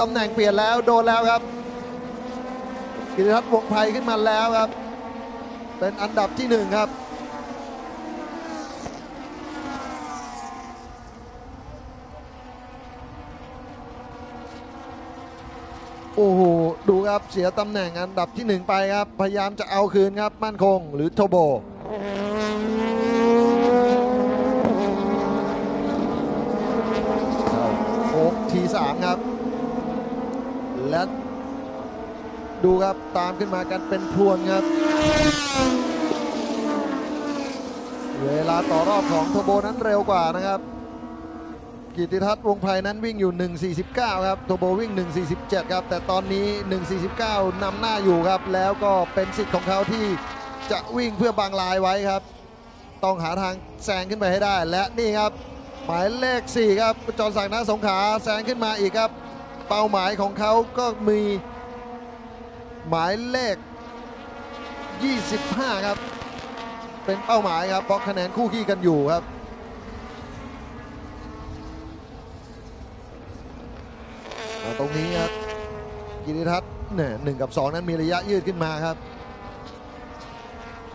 ตำแหน่งเปลี่ยนแล้วโดนแล้วครับ กิติทัศน์วงไพขึ้นมาแล้วครับ เป็นอันดับที่หนึ่งครับโอ้โห ดูครับ เสียตำแหน่งอันดับที่หนึ่งไปครับ พยายามจะเอาคืนครับ มั่นคงหรือโทโบโค้ทีสามครับ และดูครับตามขึ้นมากันเป็นพวนครับ เวลาต่อรอบของโทโบนั้นเร็วกว่านะครับ กิติทัศน์วงไพรนั้นวิ่งอยู่ 1.49 ครับโทโบวิ่ง 1.47 ครับ แต่ตอนนี้ 1.49 นำหน้าอยู่ครับ แล้วก็เป็นสิทธิ์ของเขาที่จะวิ่งเพื่อบังลายไว้ครับ ต้องหาทางแซงขึ้นไปให้ได้ และนี่ครับ หมายเลข 4 ครับจอร์นศักดิ์นาสงขาแซงขึ้นมาอีกครับ เป้าหมายของเขาก็มีหมายเลข 25 ครับ เป็นเป้าหมายครับเพราะคะแนนคู่ขี้กันอยู่ครับ ตรงนี้ครับกิติทัศน์เนี่ยหนึ่งกับ 2 นั้นมีระยะยืดขึ้นมาครับ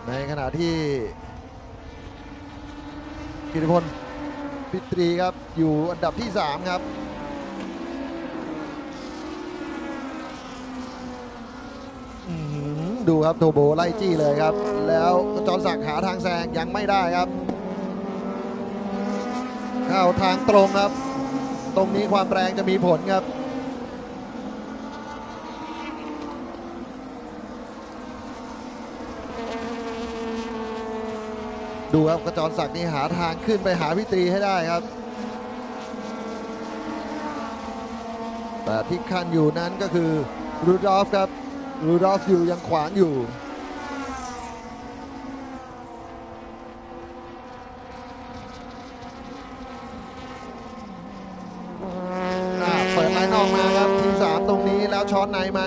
ในขณะที่กิติพลพิตรีครับอยู่อันดับที่ 3 ครับ อื้อหือ ดูครับโทโบไล่จี้เลยครับ แล้วจอนศักหาทางแซงยังไม่ได้ครับ เข้าทางตรงครับ ตรงนี้ความแรงจะมีผลครับดูครับกระจรศักดิ์นี่หาทางขึ้นไปหาพิตรีให้ได้ครับ แต่ที่ขั้นอยู่นั้นก็คือรูดอฟครับ รูดอฟอยู่ยังขวางอยู่ เปิดไลน์นอกมาครับทีสามตรงนี้แล้วช็อตไหนไหม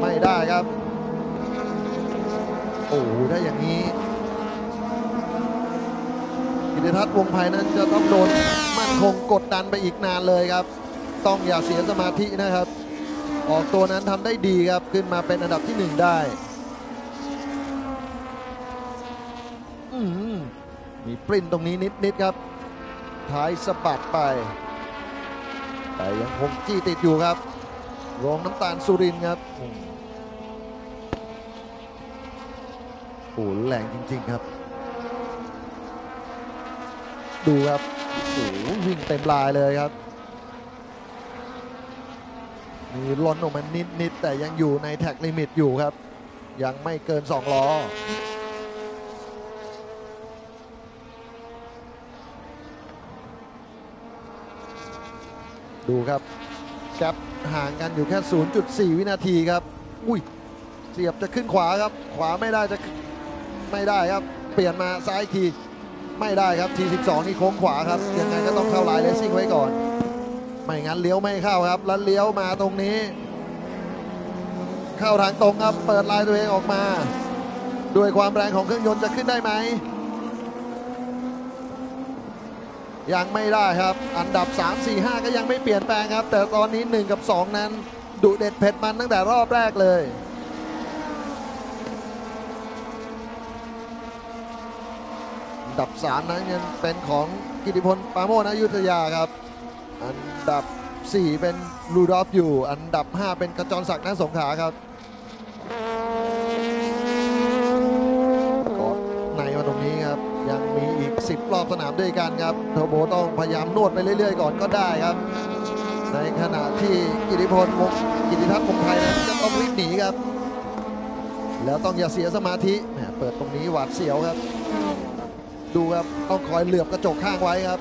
ไม่ได้ครับ โอ้ได้อย่างนี้กิติทัศน์วงไพนั้นจะต้องโดนมั่นคงกดดันไปอีกนานเลยครับ ต้องอย่าเสียสมาธินะครับ ออกตัวนั้นทำได้ดีครับขึ้นมาเป็นอันดับที่หนึ่งได้มมีปริ้นตรงนี้นิดๆครับ ท้ายสะบัดไป แต่ยังคงจี้ติดอยู่ครับโรงน้ำตาลสุรินครับโอ้โหแรงจริง ๆครับ ดูครับโอ้วิ่งเต็มลายเลยครับ มีล้นออกมานิด ๆ แต่ยังอยู่ในแท็กลิมิตอยู่ครับ ยังไม่เกิน 2 ล้อ ดูครับ แกปห่างกันอยู่แค่ 0.4 วินาทีครับ อุ้ย เสียบจะขึ้นขวาครับ ขวาไม่ได้จะไม่ได้ครับ เปลี่ยนมาซ้ายที ไม่ได้ครับ T12 นี่โค้งขวาครับยังไงก็ต้องเข้าลายเลสซิ่งไว้ก่อน ไม่งั้นเลี้ยวไม่เข้าครับ แล้วเลี้ยวมาตรงนี้ เข้าทางตรงครับ เปิดลายตัวเองออกมา ด้วยความแรงของเครื่องยนต์จะขึ้นได้ไหม ยังไม่ได้ครับ อันดับ 3 4 5 ก็ยังไม่เปลี่ยนแปลงครับ แต่ตอนนี้ 1 กับ 2 นั้นดุเด็ดเผ็ดมันตั้งแต่รอบแรกเลยอันดับ 3 นั้นยังเป็นของกิติพลปาโมชอยุธยาครับ อันดับ 4 เป็นลูดอฟอยู่ อันดับ 5 เป็นกระจรศักดิ์นาสงขาครับกดในมาตรงนี้ครับ ยังมีอีก 10 รอบสนามด้วยกันครับเทอร์โบต้องพยายามนวดไปเรื่อยๆ ก่อนก็ได้ครับ ในขณะที่กิติพลวงกิติทัศน์วงไทยนั้นจะต้องรีบหนีครับ แล้วต้องอย่าเสียสมาธิเปิดตรงนี้หวาดเสียวครับ ดูครับต้องคอยเหลือบกระจกข้างไว้ครับ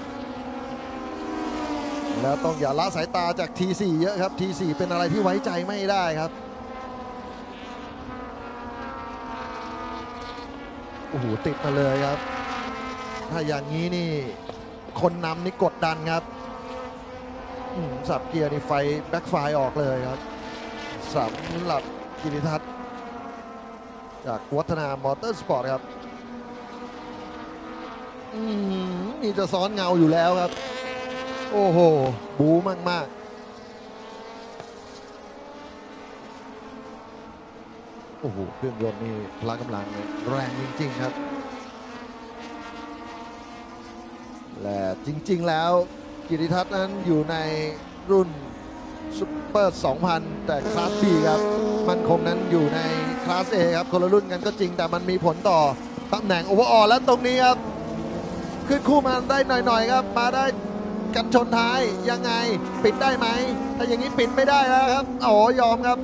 แล้วต้องอย่าละสายตาจาก T4 เยอะครับ T4 เป็นอะไรที่ไว้ใจไม่ได้ครับโอ้โหติดมาเลยครับ ถ้าอย่างนี้นี่คนนำนี่กดดันครับสับเกียร์นี่ไฟแบ็คไฟออกเลยครับสำหรับกิติทัศน์จากวัฒนามอเตอร์สปอร์ตครับอืมนี่จะซ้อนเงาอยู่แล้วครับ โอ้โห บูมากมากโอ้โห เครื่องยนต์นี่พละกำลังแรงจริง ๆ ครับ และจริง ๆ แล้วกิติทัศน์นั้นอยู่ในรุ่นซุปเปอร์ 2000 แต่คลาส B ครับ มันคงนั้นอยู่ในคลาส A ครับ คนละรุ่นกันก็จริง แต่มันมีผลต่อตำแหน่งโอเวอร์ออและตรงนี้ครับ ขึ้นคู่มาได้หน่อย ๆ ครับ มาได้ กันชนท้ายยังไงปิดได้ไหมถ้าอย่างนี้ปิดไม่ได้แล้วครับอ๋อยอมครับ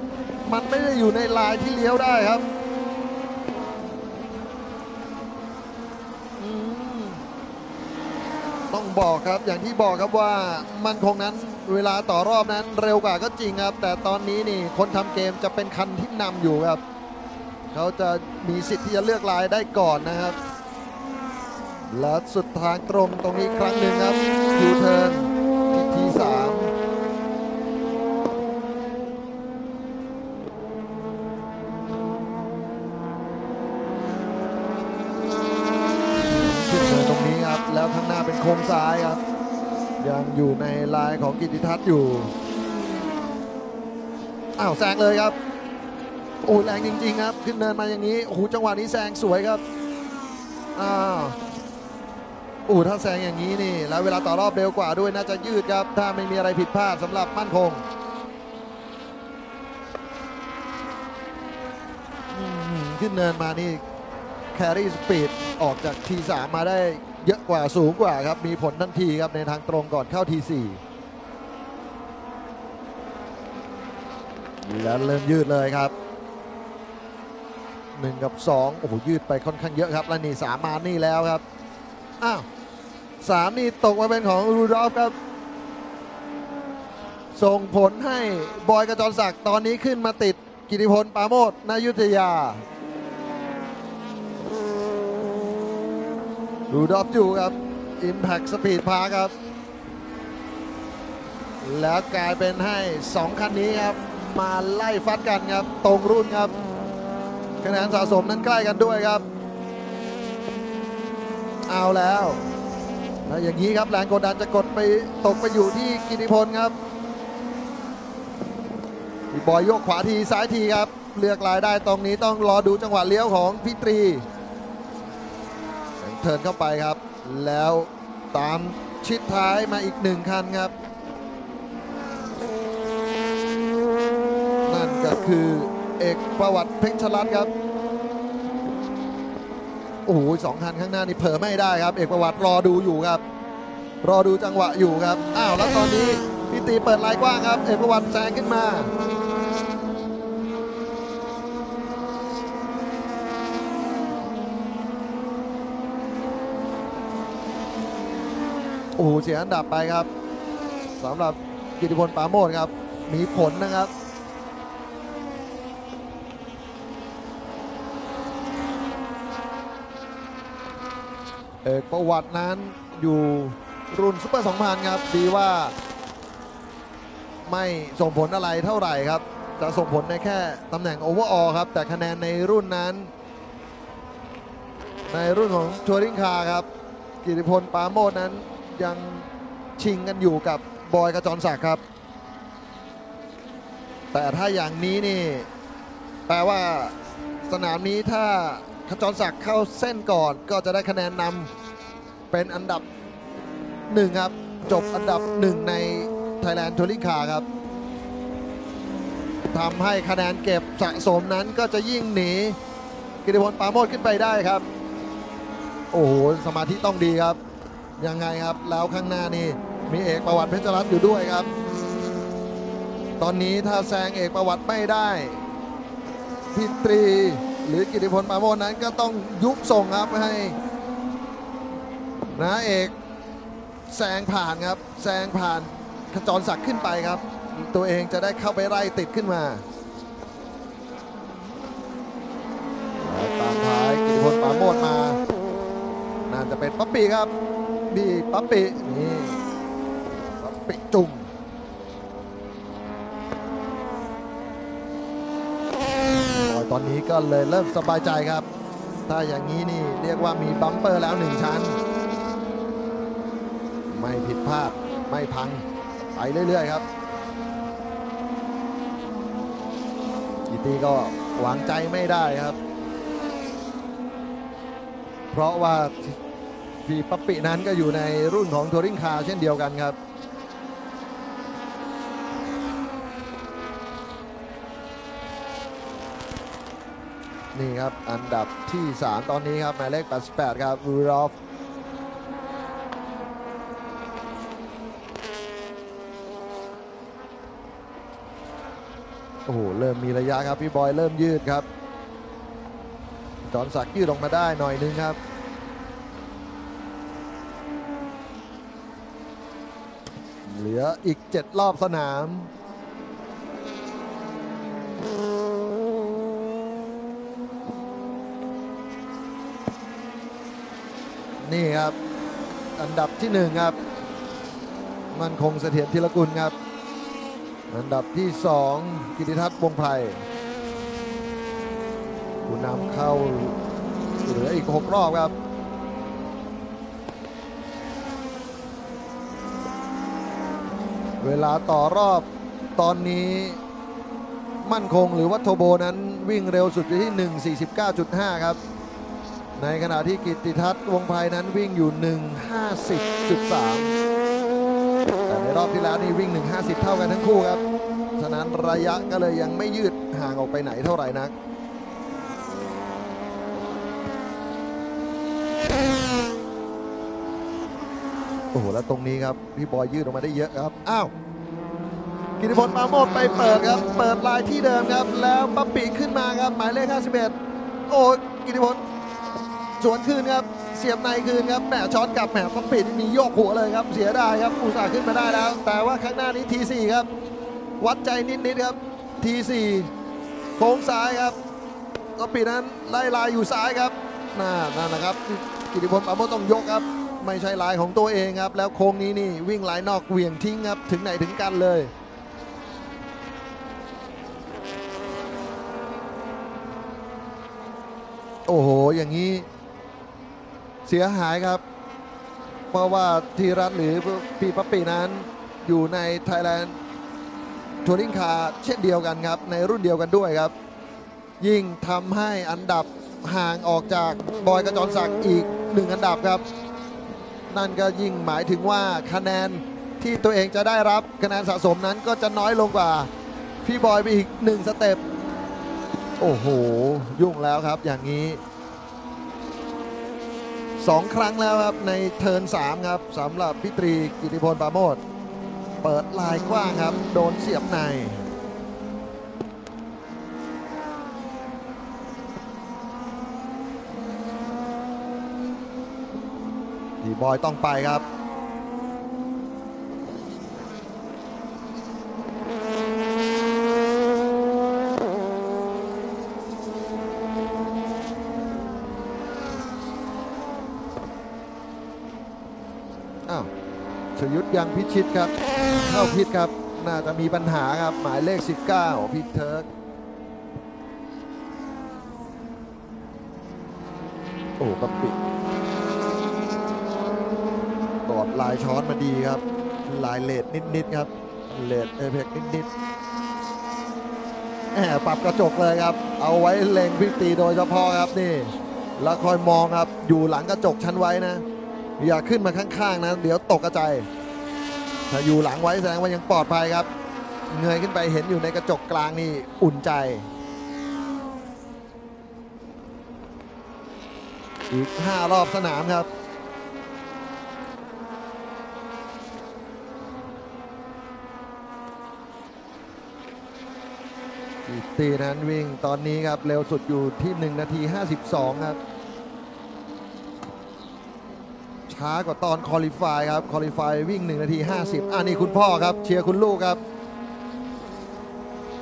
มันไม่ได้อยู่ในลายที่เลี้ยวได้ครับต้องบอกครับอย่างที่บอกครับว่ามันคงนั้นเวลาต่อรอบนั้นเร็วกว่าก็จริงครับ แต่ตอนนี้นี่คนทำเกมจะเป็นคันที่นำอยู่ครับ เขาจะมีสิทธิ์ที่จะเลือกลายได้ก่อนนะครับ และสุดทางตรงตรงนี้ครั้งหนึ่งครับยูเทิร์นที่ทีสามขึ้นเนินตรงนี้ครับ แล้วข้างหน้าเป็นโค้งซ้ายครับ ยังอยู่ในลายของกิติทัศน์อยู่อ้าวแซงเลยครับโอ้แรงจริง ๆ ครับ ขึ้นเนินมาอย่างนี้โอ้โหจังหวะนี้แซงสวยครับอ้าว อู้ถ้าแซงอย่างนี้นี่ แล้วเวลาต่อรอบเร็วกว่าด้วยน่าจะยืดครับ ถ้าไม่มีอะไรผิดพลาดสำหรับมั่นคงขึ้นเนินมานี่แครี่สปีดออกจากทีสามมาได้เยอะกว่าสูงกว่าครับ มีผลทันทีครับในทางตรงก่อนเข้าทีสี่แล้วเริ่มยืดเลยครับหนึ่งกับสองโอ้โหยืดไปค่อนข้างเยอะครับ แล้วนี่สามมานี่แล้วครับ อ้าว สามนี่ตกมาเป็นของรูดอฟครับ ส่งผลให้บอยกระจรศักดิ์ตอนนี้ขึ้นมาติดกิติพลปาโมทนายุทธยารูดอฟอยู่ครับ Impact Speed Park ครับ แล้วกลายเป็นให้ 2 คันนี้ครับ มาไล่ฟัดกันครับ ตรงรุ่นครับคะแนนสะสมนั้นใกล้กันด้วยครับ เอาแล้ว แล้วอย่างนี้ครับแรงกดดันจะกดไปตกไปอยู่ที่กิติพลครับพี่บอยโยกขวาทีซ้ายทีครับ เลือกลายได้ตรงนี้ต้องรอดูจังหวะเลี้ยวของพี่ตรีเทินเข้าไปครับ แล้วตามชิดท้ายมาอีกหนึ่งคันครับ นั่นก็คือเอกประวัติเพชรรัตน์ครับ โอ้โหสองคันข้างหน้านี่เผลอไม่ได้ครับ เอกประวัติรอดูอยู่ครับ รอดูจังหวะอยู่ครับ อ้าวแล้วตอนนี้พี่ตีเปิดลายกว้างครับ เอกประวัติแซงขึ้นมาโอ้โหเสียอันดับไปครับสำหรับกิติพลปาโมทครับ มีผลนะครับ เอกประวัตินั้นอยู่รุ่นซุปเปอร์2,000ครับดีว่า ไม่ส่งผลอะไรเท่าไหร่ครับ จะส่งผลในแค่ตำแหน่งโอเวอร์ออครับ แต่คะแนนในรุ่นนั้น ในรุ่นของทัวริงคาครับ กิติพลปาโมทนั้นยังชิงกันอยู่กับบอยกระจรศักดิ์ครับ แต่ถ้าอย่างนี้นี่ แปลว่าสนามนี้ถ้า ขจรศักดิ์เข้าเส้นก่อนก็จะได้คะแนนนำเป็นอันดับหนึ่งครับ จบอันดับหนึ่งใน Thailand Touring Car ครับทำให้คะแนนเก็บสะสมนั้นก็จะยิ่งหนีกิติพลปาโมทขึ้นไปได้ครับ โอ้โห สมาธิต้องดีครับ ยังไงครับ แล้วข้างหน้านี่มีเอกประวัติเพชรรัตน์อยู่ด้วยครับ ตอนนี้ถ้าแซงเอกประวัติไม่ได้พิตรี หรือกิติพลปาโมทนั้นก็ต้องยุบส่งครับให้นะเอกแซงผ่านครับแซงผ่านขจรศักดิ์ขึ้นไปครับ ตัวเองจะได้เข้าไปไล่ติดขึ้นมาตามท้ายกิติพลปาโมทมาน่าจะเป็นป๊อปปี้ครับบีป๊อปปี้นี่ป๊อปปี้จุ่ม ตอนนี้ก็เลยเริ่มสบายใจครับ ถ้าอย่างนี้นี่เรียกว่ามีบัมเปอร์แล้วหนึ่งชั้น ไม่ผิดพลาดไม่พัง ไปเรื่อยๆครับกีตีก็โอวางใจไม่ได้ครับ เพราะว่าฟีปัปปินั้นก็อยู่ในรุ่นของทัวริงคาร์เช่นเดียวกันครับ นี่ครับ อันดับที่ 3 ตอนนี้ครับหมายเลข 88 ครับวูรอฟโอ้โห เริ่มมีระยะครับ พี่บอยเริ่มยืดครับ จอห์นศักยืดออกมาได้หน่อยนึงครับ เหลืออีก 7 รอบสนาม นี่ครับ อันดับที่หนึ่งครับ มันคงเสถียรธีรกุลครับ อันดับที่สองกิติทัศน์วงไพรผู้นำเข้าเหลืออีก6รอบครับเวลาต่อรอบตอนนี้มั่นคงหรือว่าโทโบนั้นวิ่งเร็วสุดอยู่ที่ 1.49.5 ครับ ในขณะที่กิติทัศน์วงไพรนั้นวิ่งอยู่ 150.3 แต่ในรอบที่แล้วนี่วิ่ง 150 เท่ากันทั้งคู่ครับ ฉะนั้นระยะก็เลยยังไม่ยืดห่างออกไปไหนเท่าไหร่นักโอ้โหแล้วตรงนี้ครับ พี่บอยยืดออกมาได้เยอะครับ อ้าว กิติพลปราโมดไปเปิดครับ เปิดลายที่เดิมครับ แล้วปั๊บปีขึ้นมาครับ หมายเลข 51 โอ้กิติพล สวนคืนครับ เสียบในคืนครับแหมช้อนกลับแหมปั๊บปีมีโยกหัวเลยครับ เสียดายครับอุตส่าห์ขึ้นมาได้แล้ว แต่ว่าข้างหน้านี้ทีสี่ครับ วัดใจนิดๆครับทีสี่โค้งซ้ายครับก็ปีนั้นไล่ลายอยู่ซ้ายครับน่านั่นนะครับ กิติพลปาโมต้องยกครับ ไม่ใช่ลายของตัวเองครับ แล้วโค้งนี้นี่วิ่งลายนอกเหวี่ยงทิ้งครับ ถึงไหนถึงกันเลยโอ้โห อย่างนี้ เสียหายครับ เพราะว่าทีรัตหรือปีปัปปีนั้นอยู่ใน Thailand ทัวริงคาเช่นเดียวกันครับ ในรุ่นเดียวกันด้วยครับ ยิ่งทำให้อันดับห่างออกจากบอยกระจรศักดิ์อีกหนึ่งอันดับครับ นั่นก็ยิ่งหมายถึงว่าคะแนนที่ตัวเองจะได้รับคะแนนสะสมนั้นก็จะน้อยลงกว่า พี่บอยไปอีกหนึ่งสเต็ปโอ้โห ยุ่งแล้วครับอย่างนี้ สองครั้งแล้วครับ ในเทิร์น3ครับสำหรับพิตรีกิติพลปาโมดเปิดลายกว้างครับ โดนเสียบในดีบอยต้องไปครับ อ้าวชยุทธยังพิชิตครับ เข้าพิษครับ น่าจะมีปัญหาครับ หมายเลข 19 พิเทิร์กโอ้กระปิดกอดลายช้อนมาดีครับ ลายเลดนิดๆครับ เลดเอเพกนิดๆแหมปรับกระจกเลยครับ เอาไว้เล็งพิตีโดยเฉพาะครับนี่ แล้วคอยมองครับ อยู่หลังกระจกชั้นไว้นะ อย่าขึ้นมาข้างๆนะเดี๋ยวตกกระจายถ้าอยู่หลังไว้แสดงว่ายังปลอดภัยครับ เงยขึ้นไปเห็นอยู่ในกระจกกลางนี่อุ่นใจ อีก 5 รอบสนามครับอีกตีนั้นวิ่งตอนนี้ครับ เร็วสุดอยู่ที่ 1 นาที 52 ครับ ช้ากว่าตอนคอลิฟายครับคอลิฟายวิ่ง 1 นาที 50 อ่านี่คุณพ่อครับ เชียร์คุณลูกครับ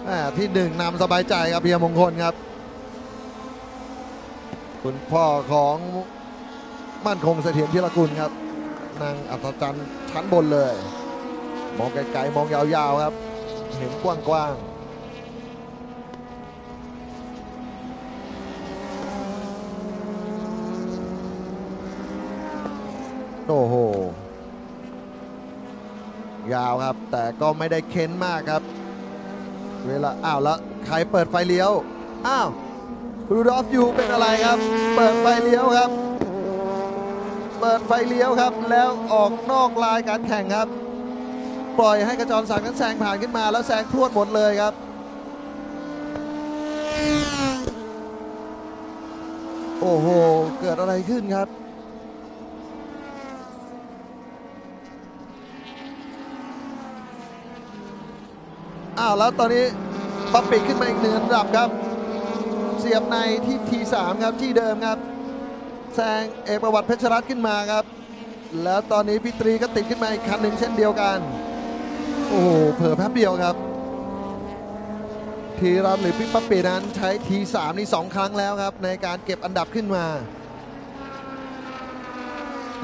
อ่าที่หนึ่งนำสบายใจครับเพียมงคลครับ คุณพ่อของมั่นคงเสถียรพิรกุลครับ นางอัศจรรย์ชั้นบนเลย มองไกลๆ มองยาวๆครับ เห็นกว้างๆ โอ้โห ยาวครับ แต่ก็ไม่ได้เค้นมากครับ เวลาอ้าวแล้วใครเปิดไฟเลี้ยวอ้าวรูดอฟยูเป็นอะไรครับ เปิดไฟเลี้ยวครับ เปิดไฟเลี้ยวครับ แล้วออกนอกลายการแข่งครับ ปล่อยให้กระจรศักดิ์นั้นแซงผ่านขึ้นมาแล้วแซงพรวดหมดเลยครับโอ้โห เกิดอะไรขึ้นครับ อ้าวแล้วตอนนี้ปั๊บปิดขึ้นมาอีกหนึ่งระดับครับ เสียบในที่ทีสามครับที่เดิมครับแซงเอกประวัติเพชรรัตน์ขึ้นมาครับ แล้วตอนนี้พี่ตรีก็ติดขึ้นมาอีกคันหนึ่งเช่นเดียวกัน โอ้โหเผลอแป๊บเดียวครับ ทีรัตหรือพี่ปั๊บปีนั้นใช้ทีสามนี่สองครั้งแล้วครับ ในการเก็บอันดับขึ้นมา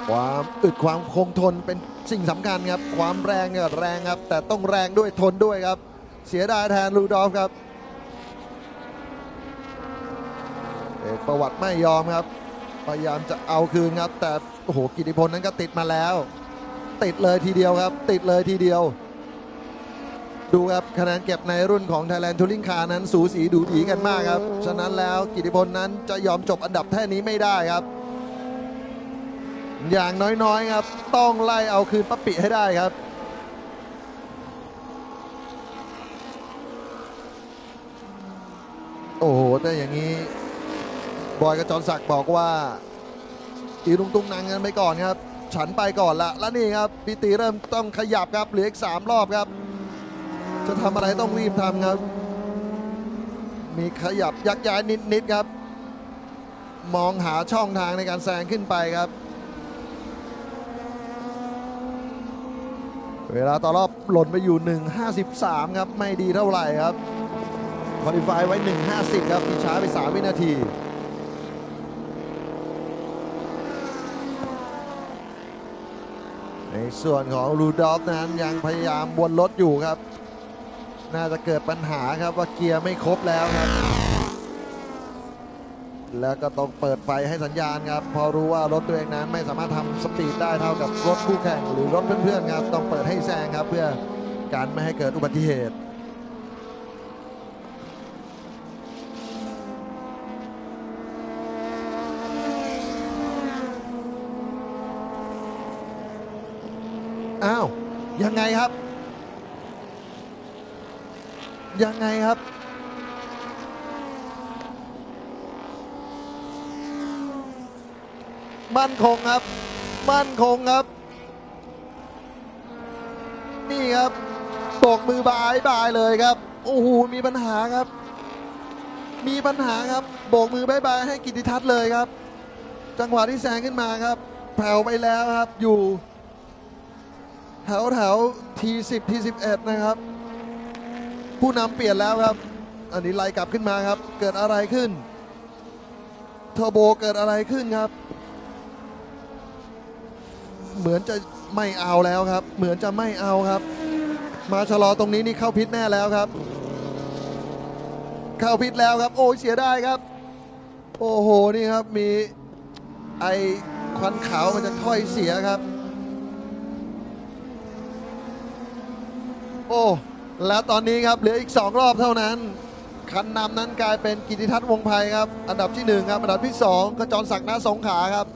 ความอึดความคงทนเป็นสิ่งสำคัญครับ ความแรงเนี่ยแรงครับ แต่ต้องแรงด้วยทนด้วยครับ เสียดายแทนลูดอฟครับเอกประวัติไม่ยอมครับ พยายามจะเอาคืนครับ แต่โอ้โหกิติพลนั้นก็ติดมาแล้ว ติดเลยทีเดียวครับ ติดเลยทีเดียว ดูครับคะแนนเก็บในรุ่นของ Thailand Touring Car นั้นสูสีดูดีกันมากครับ ฉะนั้นแล้วกิติพลนั้นจะยอมจบอันดับแท่นี้ไม่ได้ครับ อย่างน้อยๆครับ ต้องไล่เอาคืนปั๊ปปิให้ได้ครับ โอ้โหแต่อย่างนี้ บอยกับจรศักดิ์บอกว่าตีลุงตุ้งนางกันไปก่อนครับ ฉันไปก่อนละแล้วนี่ครับพีตีเริ่มต้องขยับครับเหลืออีกสามรอบครับ จะทำอะไรต้องรีบทำครับ มีขยับยักย้ายนิดๆครับ มองหาช่องทางในการแซงขึ้นไปครับ เวลาต่อรอบหล่นไปอยู่ 1.53 ครับ ไม่ดีเท่าไหร่ครับ คอลิฟายไว้ 1.50 ครับมีช้าไป 3 วินาทีในส่วนของรูดอฟนั้นยังพยายามวนรถอยู่ครับ น่าจะเกิดปัญหาครับว่าเกียร์ไม่ครบแล้วครับ แล้วก็ต้องเปิดไฟให้สัญญาณครับ พอรู้ว่ารถตัวเองนั้นไม่สามารถทำสปีดได้เท่ากับรถคู่แข่งหรือรถเพื่อนๆครับ ต้องเปิดให้แซงครับเพื่อการไม่ให้เกิดอุบัติเหตุ อ้าว ยังไงครับ ยังไงครับ มั่นคงครับ มั่นคงครับ นี่ครับโบกมือบายบายเลยครับโอ้โหมีปัญหาครับ มีปัญหาครับโบกมือบายบายให้กิติทัศน์เลยครับ จังหวะที่แซงขึ้นมาครับแผ่วไปแล้วครับอยู่ แถวแถวทีสิบทีสิบเอ็ดนะครับ ผู้นำเปลี่ยนแล้วครับ อันนี้ไล่กลับขึ้นมาครับ เกิดอะไรขึ้นเทอร์โบเกิดอะไรขึ้นครับ เหมือนจะไม่เอาแล้วครับ เหมือนจะไม่เอาครับ มาชะลอตรงนี้นี่เข้าพิษแน่แล้วครับ เข้าพิษแล้วครับ โอ้เสียไดายครับ โอ้โหนี่ครับมีไอควันขาวมันจะถ้อยเสียครับ โอ้แล้วตอนนี้ครับเหลืออีก 2 รอบเท่านั้น คันนำนั้นกลายเป็นกิติทัศน์วงไพครับอันดับที่ 1 ครับ อันดับที่ 2กระจรศักดิ์นาสงขาครับ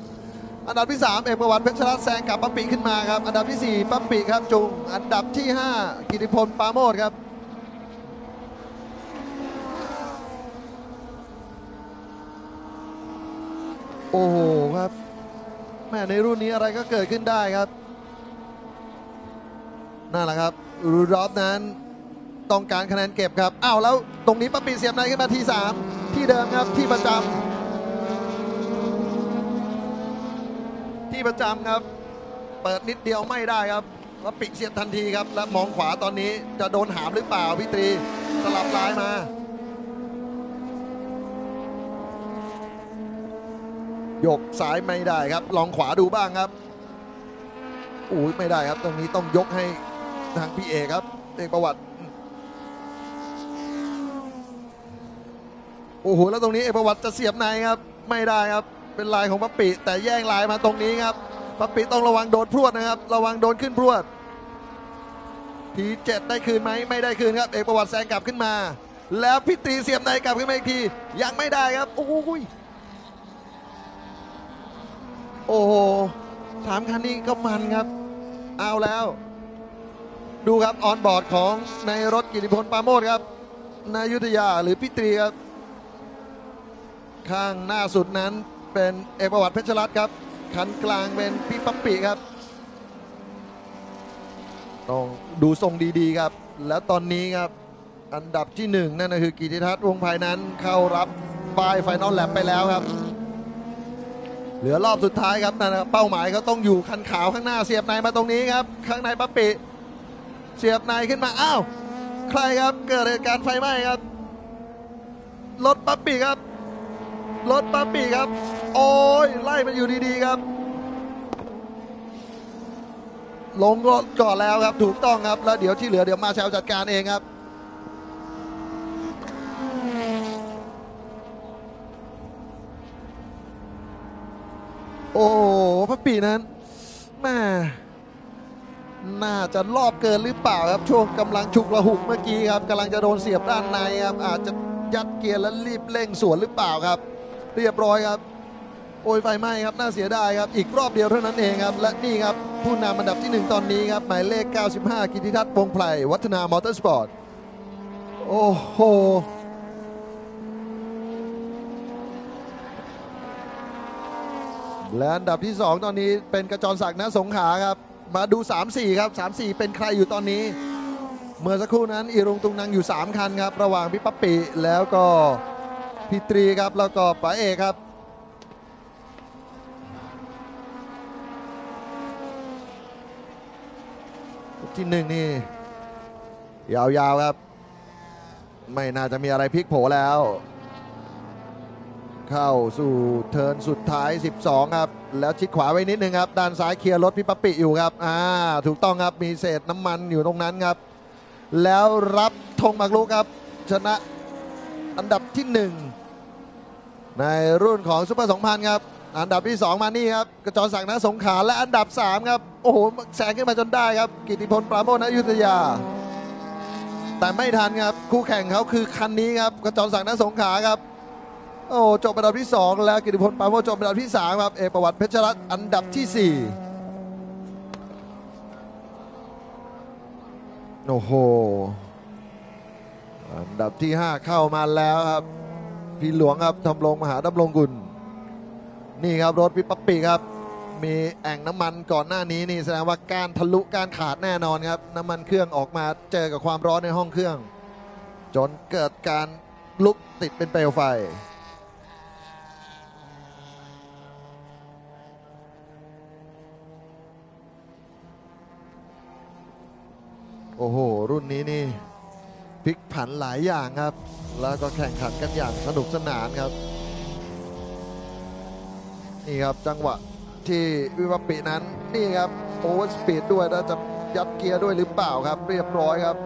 อันดับที่ 3 เอกประวัติเพชรรัตน์แซงกับปั๊ปปิขึ้นมาครับอันดับที่ 4ปั๊ปปิครับจุงอันดับที่ 5 กิติพลปาโมดครับโอ้โหครับแม่ในรุ่นนี้อะไรก็เกิดขึ้นได้ครับ นั่นแหละครับรูดอฟนั้นต้องการคะแนนเก็บครับอ้าวแล้วตรงนี้ปั๊บปีเสียบในขึ้นมาที่ 3 ที่เดิมครับที่ประจำที่ประจำครับ เปิดนิดเดียวไม่ได้ครับแล้วปิดเสียบทันทีครับ และมองขวาตอนนี้จะโดนหามหรือเปล่าพี่ตรีสลับลายมายกซ้ายไม่ได้ครับ ลองขวาดูบ้างครับอุ้ยไม่ได้ครับ ตรงนี้ต้องยกให้ ทางพี่เอกครับเอกประวัติ โอ้โหแล้วตรงนี้เอกประวัติจะเสียบในครับ ไม่ได้ครับ เป็นลายของปัปปิแต่แย่งลายมาตรงนี้ครับปัปปิต้องระวังโดนพรวดนะครับ ระวังโดนขึ้นพรวดทีเจ็ดได้คืนไหมไม่ได้คืนครับเอกประวัติแซงกลับขึ้นมา แล้วพิตรีเสียบในกลับขึ้นมาอีกทียังไม่ได้ครับโอ้โหยโอ้โหสามคันนี้ก็มันครับ เอาแล้ว ดูครับออนบอร์ดของในรถกิติพลปาโมทครับนายุทธยาหรือพิตรีครับ ข้างหน้าสุดนั้นเป็นเอกประวัติเพชรรัตน์ครับคันกลางเป็นพี่ปั๊ปปิครับต้องดูทรงดีๆครับ แล้วตอนนี้ครับอันดับที่หนึ่งนั่นก็คือกิติทัศน์วงภายนั้นเข้ารับป้ายไฟนอลแลบไปแล้วครับ เหลือรอบสุดท้ายครับนั่นนะครับเป้าหมายเขาต้องอยู่คันขาวข้างหน้าเสียบในมาตรงนี้ครับ ข้างในปั๊ปปิ เสียบในขึ้นมาอ้าวใครครับเกิดเหตุการณ์ไฟไหม้ครับรถปั๊ปปิครับรถปั๊ปปิครับ โอ้ยไล่มันอยู่ดีๆครับ ลงรถก่อนแล้วครับถูกต้องครับแล้วเดี๋ยวที่เหลือเดี๋ยวมาแชลจัดการเองครับโอ้พระปีนั้นแม่ น่าจะรอบเกินหรือเปล่าครับช่วงกำลังฉุกระหุกเมื่อกี้ครับกำลังจะโดนเสียบด้านในครับอาจจะยัดเกียร์แล้วรีบเร่งสวนหรือเปล่าครับ เรียบร้อยครับ โอ้ยไฟไหม้ครับน่าเสียดายครับอีกรอบเดียวเท่านั้นเองครับ และนี่ครับผู้นำอันดับที่ 1 ตอนนี้ครับหมายเลข 95 กิติทัศน์วงไพรวัฒนามอเตอร์สปอร์ตโอ้โหและอันดับที่ 2 ตอนนี้เป็นกระจรศักดิ์นะสงขาครับ มาดู 3-4 ครับ 3-4 เป็นใครอยู่ตอนนี้ เมื่อสักครู่นั้นอีรุงตุงนังอยู่ 3 คันครับ ระหว่างพี่ปั๊ปปิแล้วก็พี่ตรีครับแล้วก็ป๋าเอกครับที่หนึ่งนี่ ยาวๆครับ ไม่น่าจะมีอะไรพลิกโผแล้ว เข้าสู่เทิร์นสุดท้าย 12 ครับ แล้วชิดขวาไว้นิดนึงครับ ด้านซ้ายเคลียร์รถพี่ปั๊ปปิอยู่ครับอ่าถูกต้องครับมีเศษน้ำมันอยู่ตรงนั้นครับ แล้วรับธงมากรุกครับ ชนะอันดับที่ 1 ในรุ่นของซุปเปอร์ 2,000 ครับ อันดับที่ 2 มานี่ครับกระจรศักนะสงขาและอันดับ 3 ครับ โอ้โหแซงขึ้นมาจนได้ครับ กิติพลปราโมทณอยุธยา แต่ไม่ทันครับคู่แข่งเขาคือคันนี้ครับกระจรศักนะสงขาครับ โอ้จบอันดับที่ 2 แล้วกิติพลปาโมจบอันดับที่3ครับเอกประวัติเพชรรัตน์อันดับที่ 4 โอ้โห อันดับที่ 5 เข้ามาแล้วครับ พี่หลวงครับทำรงมหาดำรงกุล นี่ครับรถพี่ปั๊ปปีครับมีแอ่งน้ำมันก่อนหน้านี้นี่แสดงว่าการทะลุการขาดแน่นอนครับ น้ำมันเครื่องออกมาเจอกับความร้อนในห้องเครื่อง จนเกิดการลุกติดเป็นเปลวไฟ โอ้โห รุ่นนี้นี่พลิกผันหลายอย่างครับ แล้วก็แข่งขันกันอย่างสนุกสนานครับ นี่ครับจังหวะที่วิวัปปินั้นนี่ครับโอเวอร์สปีดด้วยแล้วจะยัดเกียร์ด้วยหรือเปล่าครับ เรียบร้อยครับ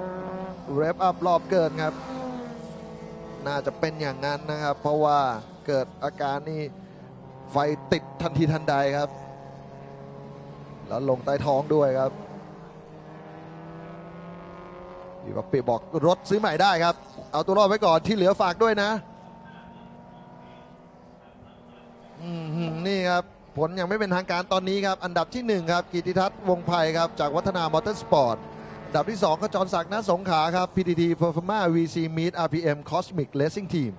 เรฟอัพรอบเกินครับ น่าจะเป็นอย่างนั้นนะครับ เพราะว่าเกิดอาการนี่ไฟติดทันทีทันใดครับ แล้วลงใต้ท้องด้วยครับ วิวัปปิบอกรถซื้อใหม่ได้ครับ เอาตัวรอดไว้ก่อนที่เหลือฝากด้วยนะนี่ครับ ผลยังไม่เป็นทางการตอนนี้ครับ อันดับที่ 1 ครับกิติทัศน์วงไพครับ จากวัฒนามอเตอร์สปอร์ตอันดับที่ 2 ก็จรศักดิ์นสงขาครับ PTT Performa VC Meet RPM Cosmic Racing Team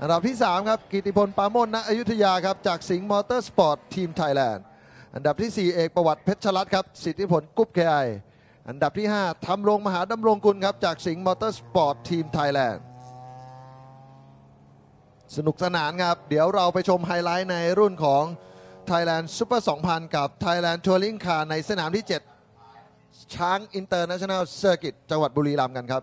อันดับที่ 3 ครับกิติพลปาโมทณอยุธยาครับ จากสิงห์มอเตอร์สปอร์ตทีมไทยแลนด์อันดับที่ 4 เอกประวัติเพชรรัตน์ครับ สิทธิผลกุ๊บเคไอ อันดับที่ 5ทำรงมหาดำรงกุลครับ จากสิงห์มอเตอร์สปอร์ตทีมไทยแลนด์ สนุกสนานครับ เดี๋ยวเราไปชมไฮไลท์ในรุ่นของ Thailand Super 2000 กับ Thailand Touring Car ในสนามที่ 7 ช้างอินเตอร์เนชั่นแนลเซอร์กิตจังหวัดบุรีรัมย์กันครับ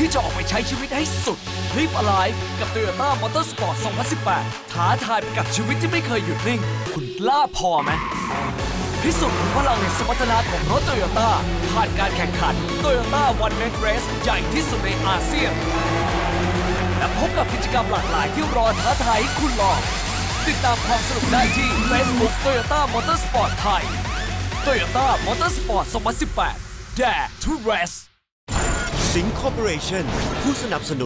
ที่จะออกไปใช้ชีวิตให้สุด Live Alive กับต้ามอเตอร์สปอร์ต2018 ท้าทายไปกับชีวิตที่ไม่เคยหยุดนิ่ง คุณกล้าพอไหมพิสูจน์พลังแห่งสมรรถนะของรถโตโยต้าผ่านการแข่งขันโตโยต้าวันเมทเรสใหญ่ที่สุดในอาเซียน และพบกับกิจกรรมหลากหลายที่รอท้าทายคุณลอง ติดตามความสนุกได้ที่ Facebook Toyota Motorsport ไทย Toyota Motorsport 2018 Dare to race สิงห์คอร์ปอเรชั่นผู้สนับสนุน